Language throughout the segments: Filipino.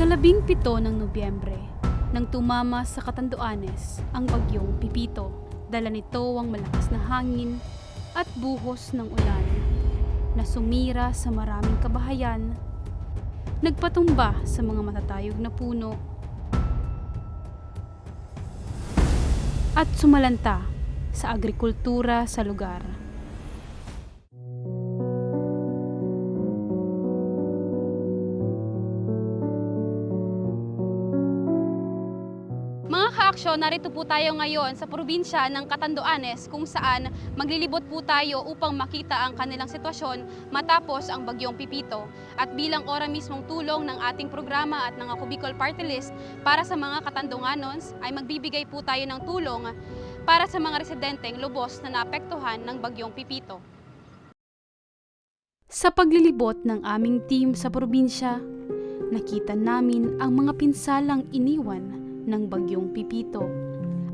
Ikalabing pito ng Nobyembre, nang tumama sa Katanduanes ang bagyong Pipito. Dala nito ang malakas na hangin at buhos ng ulan na sumira sa maraming kabahayan, nagpatumba sa mga matatayog na puno, at sumalanta sa agrikultura sa lugar. Ka-aksyon, narito po tayo ngayon sa probinsya ng Catanduanes kung saan maglilibot po tayo upang makita ang kanilang sitwasyon matapos ang bagyong Pipito. At bilang ora mismong tulong ng ating programa at ng Ako Bicol Party List para sa mga Katandunganons ay magbibigay po tayo ng tulong para sa mga residenteng lubos na naapektuhan ng bagyong Pipito. Sa paglilibot ng aming team sa probinsya, nakita namin ang mga pinsalang iniwan ng bagyong Pipito.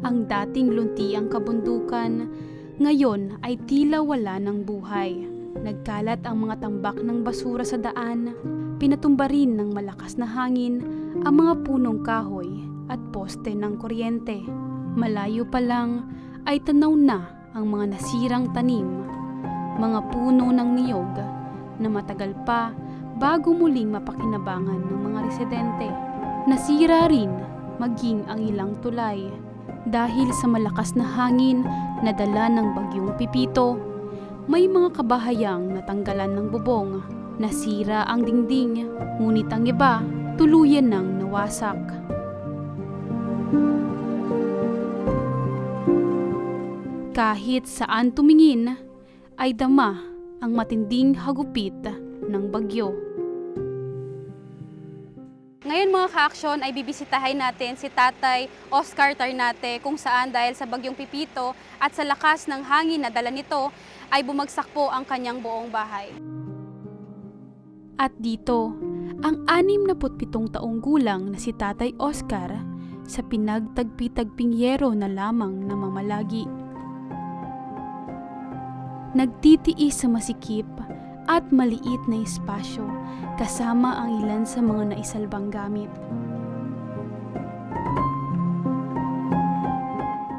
Ang dating lunti ang kabundukan, ngayon ay tila wala ng buhay. Nagkalat ang mga tambak ng basura sa daan, pinatumba rin ng malakas na hangin ang mga punong kahoy at poste ng kuryente. Malayo pa lang ay tanaw na ang mga nasirang tanim, mga puno ng niyog na matagal pa bago muling mapakinabangan ng mga residente. Nasira rin maging ang ilang tulay dahil sa malakas na hangin na dala ng bagyong Pipito. May mga kabahayang natanggalan ng bubong, nasira ang dingding, ngunit ang iba tuluyan ng nawasak. Kahit saan tumingin, ay dama ang matinding hagupit ng bagyo. Ngayon mga ka-aksyon ay bibisitahin natin si Tatay Oscar Tarnate kung saan dahil sa bagyong Pipito at sa lakas ng hangin na dala nito ay bumagsak po ang kanyang buong bahay. At dito, ang 67 taong gulang na si Tatay Oscar sa pinagtagpi-tagping yero na lamang na mamalagi. Nagtitiis sa masikip at maliit na espasyo kasama ang ilan sa mga naisalbang gamit.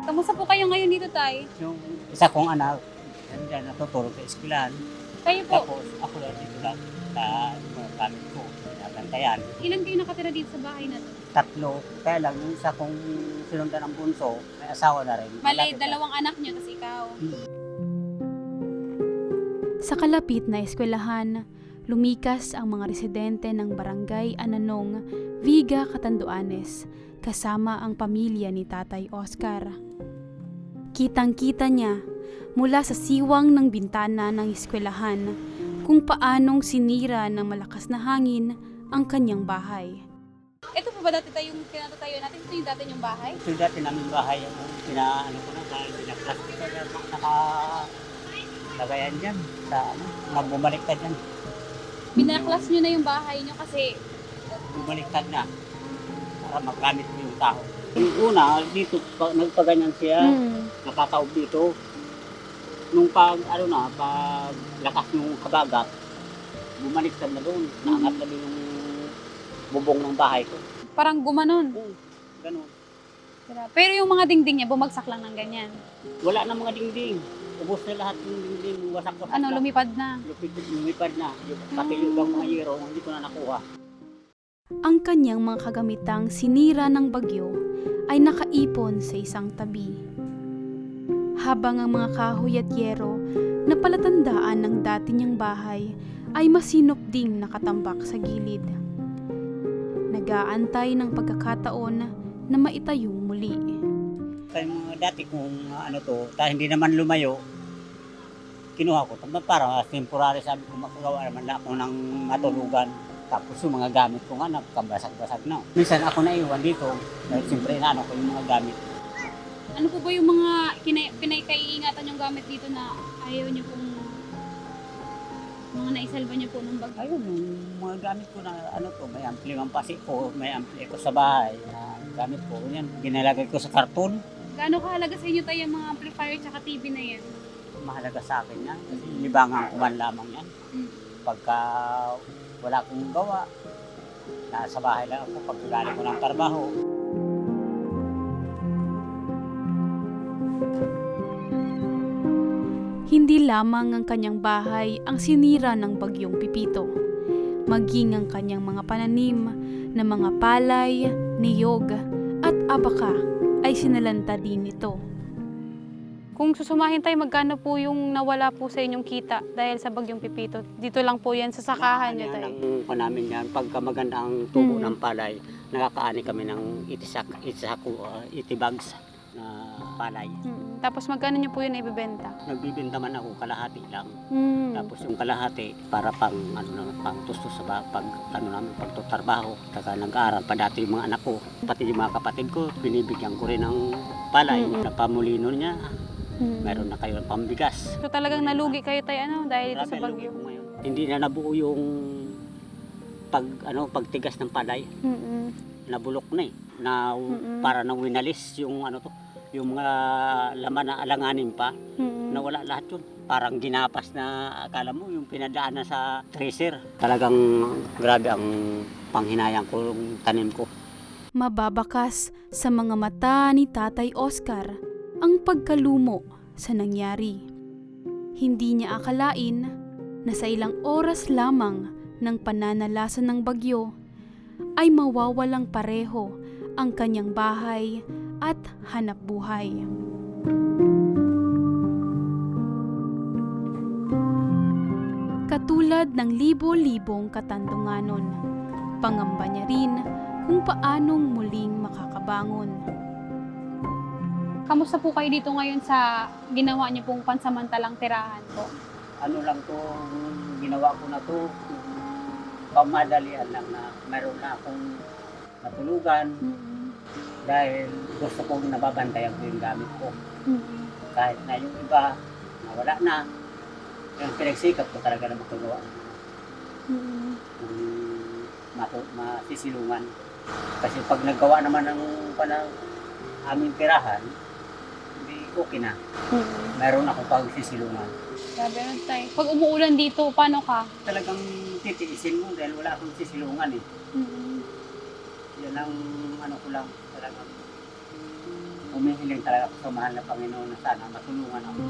Kamusta po kayo ngayon dito, Tay? Yung isa kong anak, nandiyan natutulog sa eskwelahan. Kayo po, Tapos ako lang dito lang sa mga gamit ko, nabantayan. ilan kayo nakatira dito sa bahay na to? Tatlo, kaya lang yung isa kong sinundan ng bunso, may asawa na rin. Malapit na. dalawang anak niyo, tapos ikaw. Hmm. Sa kalapit na eskwelahan, lumikas ang mga residente ng barangay Ananong, Viga, Catanduanes, kasama ang pamilya ni Tatay Oscar. Kitang-kita niya mula sa siwang ng bintana ng eskwelahan kung paanong sinira ng malakas na hangin ang kanyang bahay. Ito po ba dati tayong kinatatayo natin? Ito yung dati yung bahay? Ito yung dati namin bahay, yung pinaano ko na, na naka lagayan dyan, sa ano, mabumaliktad yan. Binaklas nyo na yung bahay nyo kasi Bumaliktad na, para magamit mo yung tao. Yung una, dito, pag nagpaganyan siya, nakataob dito. Nung pag, ano na, pag lakas ng kabagat, bumaliktad na doon. Naangat na doon yung bubong ng bahay ko. parang gumanon. Ganun. Pero yung mga dingding niya, bumagsak lang ng ganyan. Wala na mga dingding. Ubos na lahat yung dingding, wasak-wasak Ano, na. lumipad na. Lupit, lumipad na. Yung, pati yung ibang mga yero, hindi ko na nakuha. Ang kanyang mga kagamitang sinira ng bagyo ay nakaipon sa isang tabi. Habang ang mga kahoy at yero na palatandaan ng dati niyang bahay ay masinop ding nakatambak sa gilid. Nagaantay ng pagkakataon na maitayong muli. Kaya mga dati kung uh, ano to, dahil hindi naman lumayo, kinuha ko. Tama para temporary sabi ko makagawa naman na ako ng matulugan. Tapos yung mga gamit ko nga nagkabasag-basag na. Minsan ako naiwan dito dahil siyempre inaano ko yung mga gamit. Ano po ba yung mga kinay- pinakaiingatan yung gamit dito na ayaw niyo pong mga naisalba niyo po ng bagyo? Ayun, yung mga gamit ko na ano to, may ampli ang pasi ko, may ampli ko sa bahay na gamit ko. Yan, ginalagay ko sa karton. Gaano kahalaga sa inyo tayo yung mga amplifier tsaka TV na yan? Mahalaga sa akin yan. Kasi libangan ko man lamang yan. Mm. Pagka wala akong gawa, Nasa bahay lang ako pag galing ko ng trabaho. Hindi lamang ang kanyang bahay ang sinira ng bagyong Pipito, maging ang kanyang mga pananim na mga palay, niyog at abaka ay sinalanta din nito. Kung susumahin tayo, magkano po yung nawala po sa inyong kita dahil sa bagyong Pipito? Dito lang po yan sa sakahan niyo tayo. Ang namin yan, pagka maganda ang tubo Mm. ng palay, nakakaani kami ng itisak, itisaku, uh, itibags na palay. Mm, Tapos magkano niyo po yun ibibenta? Nagbibinta man ako kalahati lang. Mm. Tapos yung kalahati para pang ano na pang tusto sa ba- pag ano namin pagtutrabaho. Saka nag-aaral pa dati yung mga anak ko. Pati yung mga kapatid ko, binibigyan ko rin ng palay Mm-mm. na pamulino niya. Mm. Meron na kayo ng pambigas. So talagang nalugi kayo tayo ano dahil dito sa Grabe, lugi bagyo. ko ngayon. Hindi na nabuo yung pag ano pagtigas ng palay. Mm-mm. Nabulok na eh. Na Mm-mm. para na winalis yung ano to, yung mga laman na alanganin pa. Mm-mm. nawala lahat yun. Parang ginapas na akala mo yung pinadaan na sa tracer. Talagang grabe ang panghinayang ko yung tanim ko. Mababakas sa mga mata ni Tatay Oscar ang pagkalumo sa nangyari. Hindi niya akalain na sa ilang oras lamang ng pananalasan ng bagyo ay mawawalang pareho ang kanyang bahay at hanap buhay. Katulad ng libo-libong katandunganon, pangamba niya rin kung paanong muling makakabangon. Kamusta po kayo dito ngayon sa ginawa niyo pong pansamantalang tirahan po? Ano lang to, ginawa ko na to, pamadalian lang na meron na akong natulugan dahil gusto kong nababantayan ko yung gamit ko. Kahit na yung iba, nawala na. Yung pinagsikap ko talaga na matagawa ng matu- masisilungan. Kasi pag naggawa naman ng panang aming tirahan, hindi okay na. Meron akong pagsisilungan. Grabe nun tayo. Pag umuulan dito, paano ka? Talagang titiisin mo dahil wala akong sisilungan eh. Yan ang ano ko lang talagang umihiling talaga ako sa mahal na Panginoon na sana matulungan ako.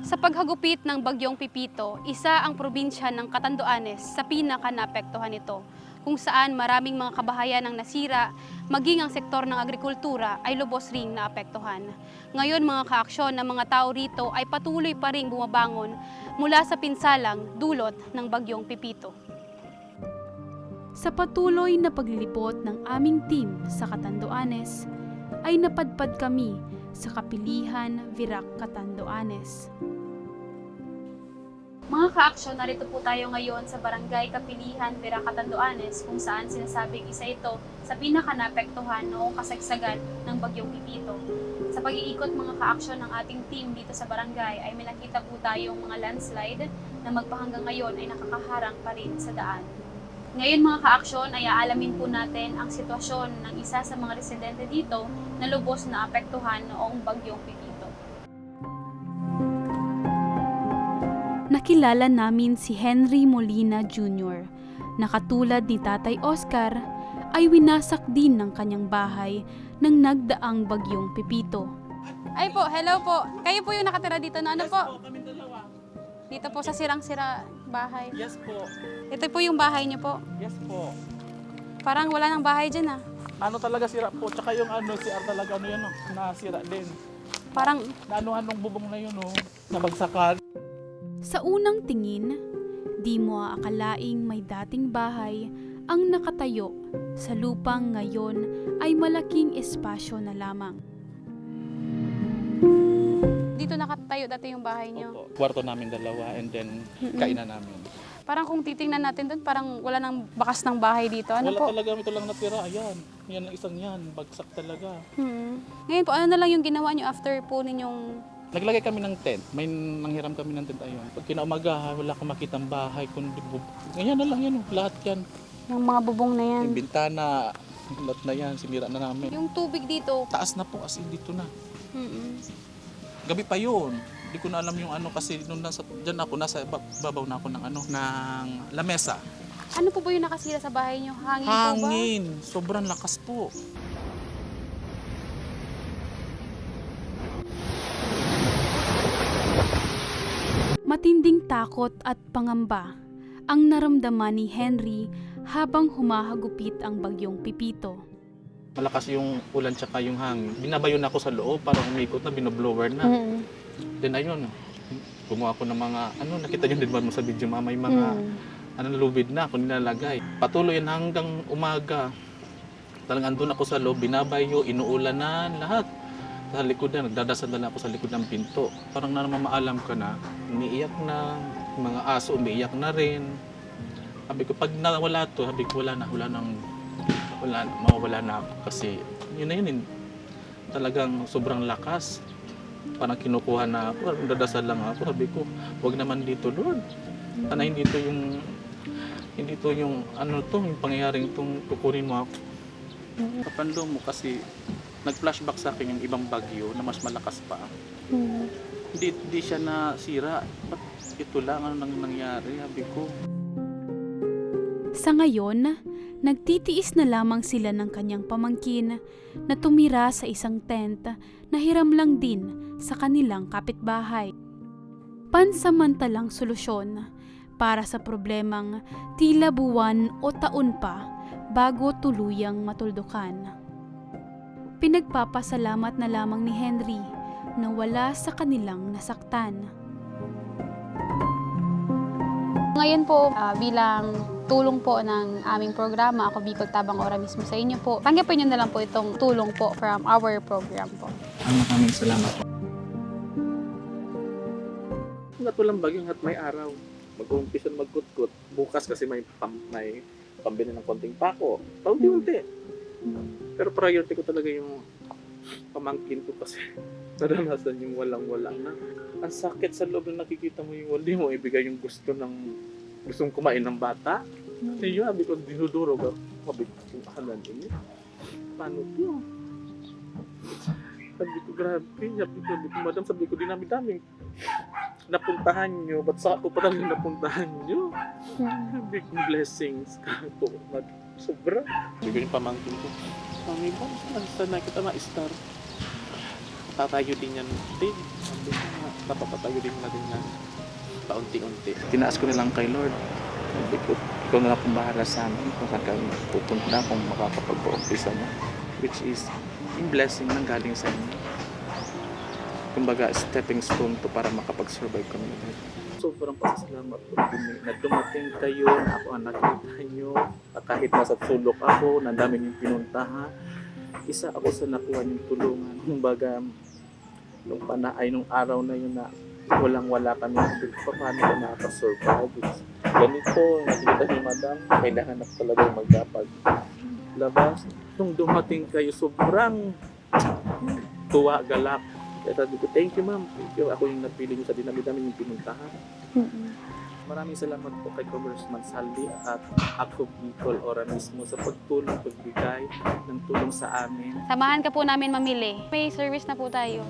Sa paghagupit ng bagyong Pipito, isa ang probinsya ng Catanduanes sa pinaka-naapektuhan nito, kung saan maraming mga kabahayan ang nasira, maging ang sektor ng agrikultura ay lubos ring naapektuhan. Ngayon mga kaaksyon ng mga tao rito ay patuloy pa ring bumabangon mula sa pinsalang dulot ng bagyong Pipito. Sa patuloy na paglilipot ng aming team sa Catanduanes, ay napadpad kami sa Kapilihan, Virac, Catanduanes. Mga ka-aksyon, narito po tayo ngayon sa Barangay Kapilihan, Virac, Catanduanes kung saan sinasabing isa ito sa pinaka-napektuhan noong kasagsagan ng Bagyong Pipito. Sa pag-iikot mga ka-aksyon ng ating team dito sa barangay ay may nakita po tayong mga landslide na magpahanggang ngayon ay nakakaharang pa rin sa daan. Ngayon mga ka-aksyon ay aalamin po natin ang sitwasyon ng isa sa mga residente dito na lubos na apektuhan noong bagyong Pipito. Nakilala namin si Henry Molina Jr. na katulad ni Tatay Oscar ay winasak din ng kanyang bahay ng nagdaang bagyong Pipito. Ay po, hello po. Kayo po yung nakatira dito na ano po? kami dalawa. Dito po sa sirang-sira bahay. Yes po. Ito po yung bahay niyo po. Yes po. Parang wala nang bahay dyan ah. Ano talaga sira po. Tsaka yung ano, si R talaga ano yun, oh, nasira din. Parang Na ano-anong bubong na yun, oh, nabagsakan. Sa unang tingin, di mo aakalaing may dating bahay ang nakatayo sa lupang ngayon ay malaking espasyo na lamang. Dito nakatayo dati yung bahay niyo. Opo. Kwarto namin dalawa and then kainan namin. Parang kung titingnan natin doon, parang wala nang bakas ng bahay dito. Ano Wala po? talaga, ito lang natira. Ayan, yan ang isang yan. Bagsak talaga. Hmm. Ngayon po, ano na lang yung ginawa niyo after po ninyong... Naglagay kami ng tent. May nanghiram kami ng tent ayun. Pag kinaumaga, wala kang makitang bahay. Kundi bub... Ganyan na lang yan, oh. lahat yan. Yung mga bubong na yan. Yung bintana, lahat na yan, sinira na namin. Yung tubig dito. Taas na po kasi dito na. Mm-mm. Gabi pa yun. Hindi ko na alam yung ano kasi nung nasa, dyan ako, nasa ba- babaw na ako ng ano, ng lamesa. Ano po ba yung nakasira sa bahay niyo? Hangin, po ba? Hangin. Sobrang lakas po. Matinding takot at pangamba ang naramdaman ni Henry habang humahagupit ang bagyong Pipito. Malakas yung ulan tsaka yung hangin. Binabayon ako sa loob, parang umikot na, binoblower na. Mm. Then ayun, gumawa ko ng mga, ano, nakita niyo din ba mo sa video, mama, yung mga, ano, lubid na ako nilalagay. Patuloy yan hanggang umaga. Talagang andun ako sa loob, binabayo, inuulanan, lahat. Sa likod na, nagdadasal na ako sa likod ng pinto. Parang na mamaalam ka na, umiiyak na, mga aso umiiyak na rin. Sabi ko, pag nawala to, sabi ko, wala na, wala nang, wala, mawawala na ako. Kasi, yun na yun, eh. talagang sobrang lakas. Parang kinukuha na ako, parang dadasal lang ako. Sabi ko, wag naman dito, Lord. Sana hindi to yung, hindi to yung, ano to, yung pangyayaring itong kukunin mo ako. Kapanlo mo kasi nag-flashback sa akin yung ibang bagyo na mas malakas pa. Hindi, hindi siya nasira. Ba't ito lang ano nang nangyari? Sabi ko, Sa ngayon, nagtitiis na lamang sila ng kanyang pamangkin na tumira sa isang tent na hiram lang din sa kanilang kapitbahay. Pansamantalang solusyon para sa problemang tila buwan o taon pa bago tuluyang matuldukan. Pinagpapasalamat na lamang ni Henry na wala sa kanilang nasaktan. Ngayon po, ah, bilang tulong po ng aming programa, ako Bicol Tabang Ora mismo sa inyo po, tanggapin nyo na lang po itong tulong po from our program po. ang maraming salamat. Hanggat walang bagyo, hanggat may araw. Mag-uumpisa na magkutkot. Bukas kasi may, pam, may pambili ng konting pako. Paunti-unti. Pero priority ko talaga yung pamangkin ko kasi naranasan yung walang-wala na. Ang sakit sa loob na nakikita mo yung hindi mo ibigay yung gusto ng gustong kumain ng bata. Kasi yun, sabi ko, dinudurog ako. Sabi ko, din yun. Paano to? Sabi ko, grabe. Sabi ko, sabi ko, madam, sabi ko, dinami-daming napuntahan nyo. Ba't sa ako pa lang napuntahan nyo? Big blessings ka po. Sobra. Sabi ko yung pamangkin ko, Mami ba, saan, saan na kita ma-star? Tatayo din yan din. Sabi ko papapatayo din natin yan. Paunti-unti. Tinaas ko na lang kay Lord. Ko, ikaw na lang kung bahala sa amin kung saan kami pupunta kung makakapag-uumpisa mo. Which is, yung blessing nang galing sa inyo. Kumbaga, stepping stone to para makapag-survive kami ulit. Sobrang pasasalamat po na dumating kayo, na ako ang nakita nyo, at kahit nasa sulok ako, na dami niyong pinuntahan, isa ako sa nakuha niyong tulungan. Kumbaga, nung pana ay nung araw na yun na walang wala kami, ko, paano ka nakaka-survive? It's Ganito, nakikita ni madam, kailangan na talaga magkapag labas. Nung dumating kayo, sobrang tuwa, galak. Kaya sabi ko, thank you ma'am. Thank you. Ako yung napili niyo sa dinami-dami yung pinuntahan. Maraming salamat po kay Congressman Saldi at ako Bicol Ora mismo sa pagtulong, pagbigay ng tulong sa amin. Samahan ka po namin mamili. May service na po tayo.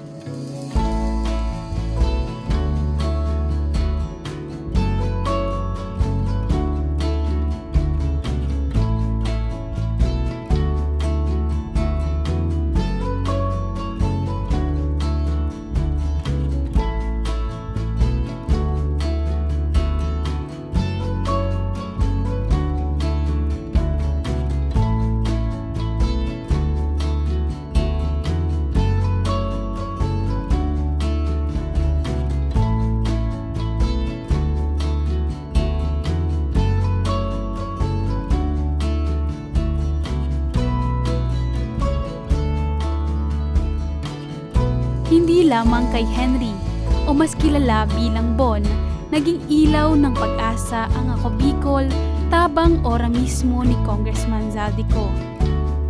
Lamang kay Henry o mas kilala bilang Bon, naging ilaw ng pag-asa ang ako Bicol tabang ora mismo ni Congressman Zaldico.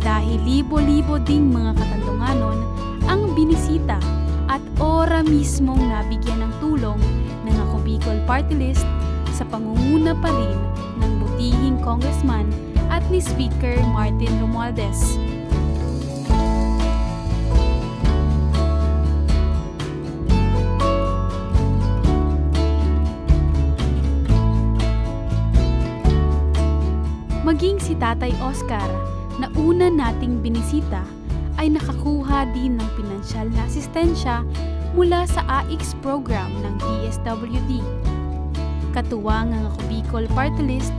Dahil libo-libo ding mga katandunganon ang binisita at ora mismong nabigyan ng tulong ng ako Bicol Party List sa pangunguna pa rin ng butihing congressman at ni Speaker Martin Romualdez. Maging si Tatay Oscar na una nating binisita ay nakakuha din ng pinansyal na asistensya mula sa AIX program ng DSWD. Katuwang ang ako Bicol Party List,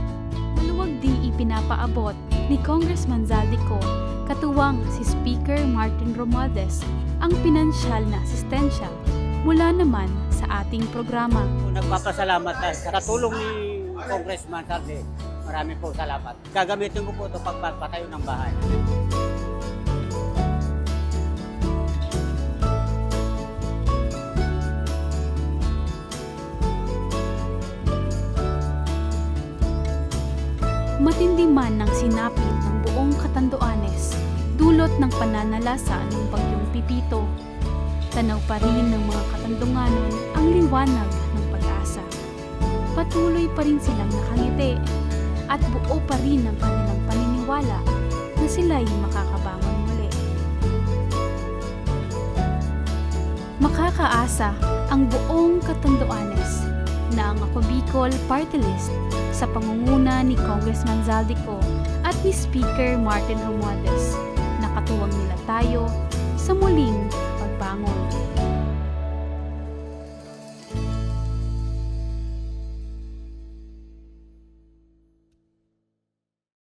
maluwag din ipinapaabot ni Congressman Zaldico katuwang si Speaker Martin Romualdez ang pinansyal na asistensya mula naman sa ating programa. Nagpapasalamat sa tulong ni Congressman Sarde. Maraming po salamat. Gagamitin ko po ito pagpapatayo ng bahay. Matindi man ng sinapit ng buong Katanduanes, dulot ng pananalasa ng bagyong Pipito. Tanaw pa rin ng mga Katandunganon ang liwanag ng pag-asa. Patuloy pa rin silang nakangiti at buo pa rin ang kanilang paniniwala na sila'y makakabangon muli. Makakaasa ang buong Katanduanes na ang Ako Bicol Party List sa pangunguna ni Congressman Zaldico at ni Speaker Martin Romualdez. Nakatuwang nila tayo sa muling.